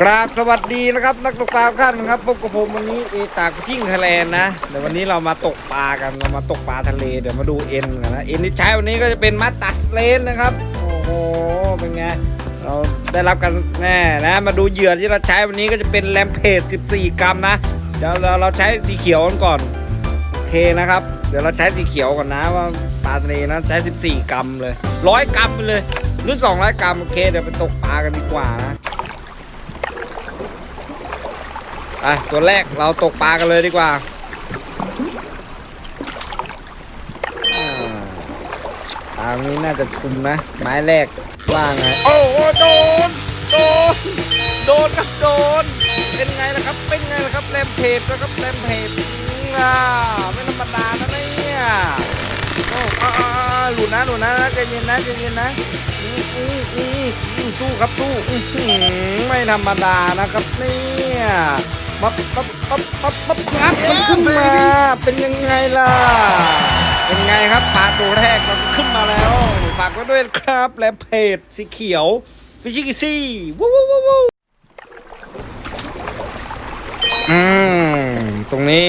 กราบสวัสดีนะครับ นักตกปลาท่านครับพบกับผมวันนี้เอตากชิ่งทะเลนนะเดี๋ยววันนี้เรามาตกปลากันเรามาตกปลาทะเลเดี๋ยวมาดูเอ็นกันนะเอ็นที่ใช้วันนี้ก็จะเป็นมัตตัสเลนนะครับโอ้โหเป็นไงเราได้รับกันแน่นะมาดูเหยื่อที่เราใช้วันนี้ก็จะเป็นแรมเพจ14 กรัมนะเดี๋ยวเราเราใช้สีเขียวกันก่อนโอเคนะครับ เดี๋ยวเราใช้สีเขียวก่อนนะว่าปลาทะเลนะใช้ 14 กรัมเลยร้อยกรัมไปเลยหรือ 200 กรัมโอเคเดี๋ยวไปตกปลากันดีกว่านะ อะตัวแรกเราตกปลากันเลยดีกว่าอ่าปลานี้น่าจะชุมนะ ไม้แรกว่างไงโอ้โหโดน โดน โดนครับโดน เป็นไงล่ะครับ เป็นไงล่ะครับแรมเพจนะครับแรมเพจอ่าไม่ธรรมดานะเนี่ยโอ้อ่าหลุดนะหลุดนะใจเย็นนะใจเย็นนะอืมอืมอืมอืมสู้ครับสู้ไม่ธรรมดานะครับเนี่ย ปั๊บปั๊บปั๊บปั๊บปั๊บงัดมันขึ้นมาเป็นยังไงล่ะ เป็นไงครับปลาตัวแรกมันขึ้นมาแล้ว ฝากไว้ด้วยครับแรมเพจสีเขียวฟิชิกิซี่วู้วู้วู้วู้อืมตรงนี้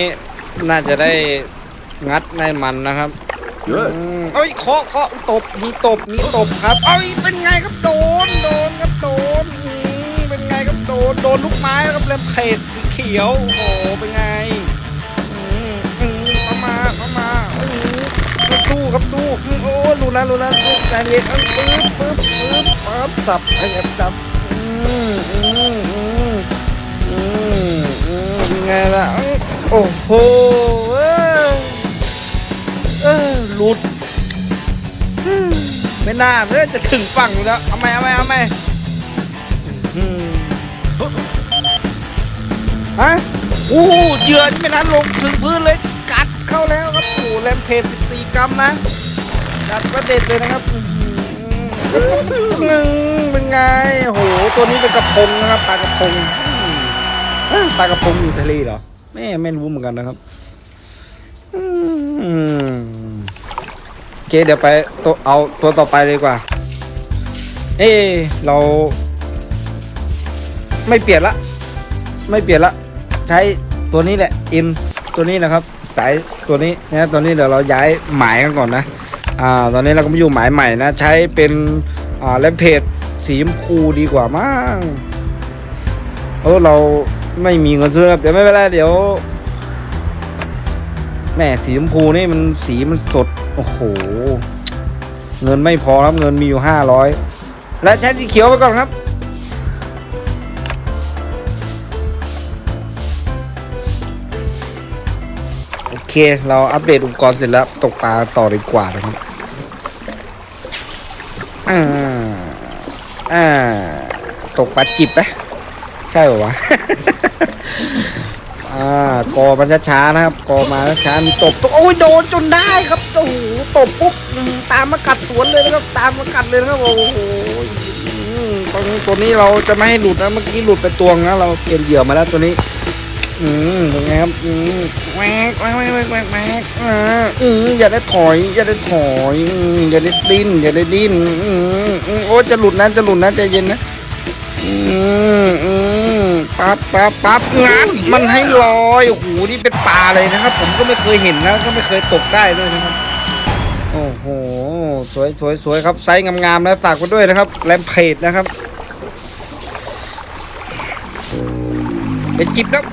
น่าจะได้งัดในมันนะครับ Good. อืมเอ้ยเคาะเคาะตบมีตบมีตบครับ เอ้ยเป็นไงครับโดนโดนครับโดนเป็นไงครับโดนโดนลูกไม้ครับแรมเพจสี ขียว โอ้โห เป็นไงอืมอืมเข้ามาเข้ามาอืมสู้ครับสู้อืมโอ้รู้แล้วรู้แล้วสู้ใจเย็นเอ้ยปึ๊บปึ๊บปึ๊บปึ๊บสับไอ้แอบจับอืมอืมอืมอืมอืมเป็นไงล่ะโอ้โหเอ้ยเออหลุดไม่น่าเลยจะถึงฝั่งอยู่แล้วเอาไหมเอาไหมเอาไหม ฮะโอ้โหเหยื่อนี่ไม่ทันลงถึงพื้นเลยกัดเข้าแล้วครับโอ้โหแรมเพจ14 กรัมนะกัดก็เด็ดเลยนะครับอื้อหือเป็นไงโอ้โหตัวนี้เป็นกระพงนะครับปลากระพงอืมเอ้ยปลากระพงอยู่ทะเลเหรอแม่ไม่รู้เหมือนกันนะครับอืมโอเคเดี๋ยวไปตัวเอาตัวต่อไปเลยดีกว่า เอ้เรา ไม่เปลี่ยนละ ไม่เปลี่ยนละ ใช้ตัวนี้แหละอินตัวนี้นะครับ สายตัวนี้นะตัวนี้เดี๋ยวเราย้ายหมายกันก่อนนะอ่าตอนนี้เราก็มาอยู่หมายใหม่นะ ใช้เป็นอ่าแลมเพจสีชมพูดีกว่ามั้งเออเราไม่มีเงินซื้อครับเดี๋ยวไม่เป็นไรเดี๋ยวแม่สีชมพูนี่มันสีมันสด โอ้โห เงินไม่พอครับเงินมีอยู่ห้าร้อยและใช้สีเขียวไปก่อนครับ เค เราอัปเดตอุปกรณ์เสร็จแล้ว ตกปลาต่อดีกว่านะครับ อ่า อ่า ตกปลาจิบไหมใช่ป่าวะ อ่ากอมันช้าๆนะครับ กอมาช้าๆมีตบตัวโอ้ยโดนจนได้ครับ โอ้โห ตบปุ๊บอืมตามมากัดสวนเลยนะครับ ตามมากัดเลยนะครับ โอ้โหอืมตอนนี้ตัวนี้เราจะไม่ให้หลุดนะ เมื่อกี้หลุดไปตัวนะ เราเปลี่ยนเหยื่อมาแล้วตัวนี้ อืมเป็นไงครับอืมแหวกแหวกแหวกแหวกแหวกแหวกอืมอย่าได้ถอย อย่าได้ถอยอย่าได้ดิ้นอย่าได้ดิ้นอืมโอ้จะหลุดนะจะหลุดนะใจเย็นนะอืมอืมปั๊บปั๊บปั๊บงัดมันให้ลอยโอ้โหนี่เป็นปลาเลยนะครับ ผมก็ไม่เคยเห็นนะก็ไม่เคยตกได้ด้วยนะครับโอ้โหสวยสวยสวยครับไซส์งามๆนะฝากไว้ด้วยนะครับแรมเพจนะครับเป็นจิบแล้ว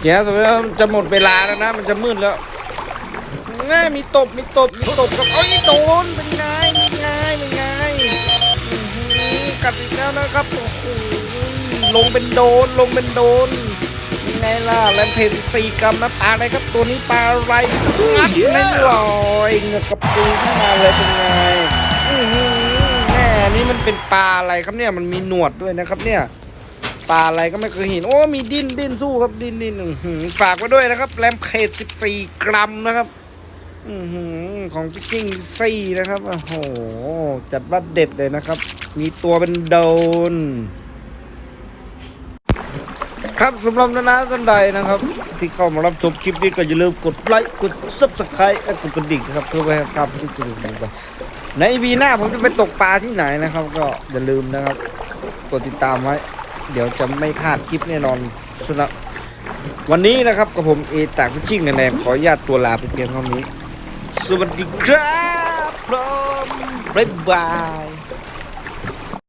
เดี๋ยวตอดจะหมดเวลาแล้วนะ มันจะมืดแล้วแง่มีตบ มีตบ มีตบกับเอ้ยโดนเป็นไงเป็นไงเป็นไงอือหือกัดอีกแล้วนะครับโอ้โหลงเป็นโดน ลงเป็นโดนยังไงล่ะแรมเพจสี่กรัมนะปลาอะไรครับตัวนี้ปลาอะไรงัดไม่ลอยเงือกกระปูขึ้นมาเลยเป็นไงอือหือแม่นี่มันเป็นปลาอะไรครับเนี่ยมันมีหนวดด้วยนะครับเนี่ย ปลาอะไรก็ไม่เคยเห็น โอ้มีดิ้นดิ้นสู้ครับดิ้นดิ้นฝากไว้ด้วยนะครับ แรมเพจ14กรัมนะครับอของจิกกิ้งซี่นะครับโอ้โหจัดว่าเด็ดเลยนะครับ มีตัวเป็นโดน ครับสำหรับนานาท่านใดนะครับ ที่เข้ามารับชมคลิปนี้ก็อย่าลืมกดไลค์กดซับสไครต์และกดกระดิ่งนะครับ เพื่อไปให้ครับที่สุดไปในวีหน้าผมจะไปตกปลาที่ไหนนะครับ ก็อย่าลืมนะครับ กดติดตามไว้ เดี๋ยวจะไม่พลาดคลิปแน่นอนสนะวันนี้นะครับกับผมเอตากพิชิ่งแนมขออนุญาตตัวลาไปเพียงเท่านี้ สวัสดีครับพร้อมบ๊ายบาย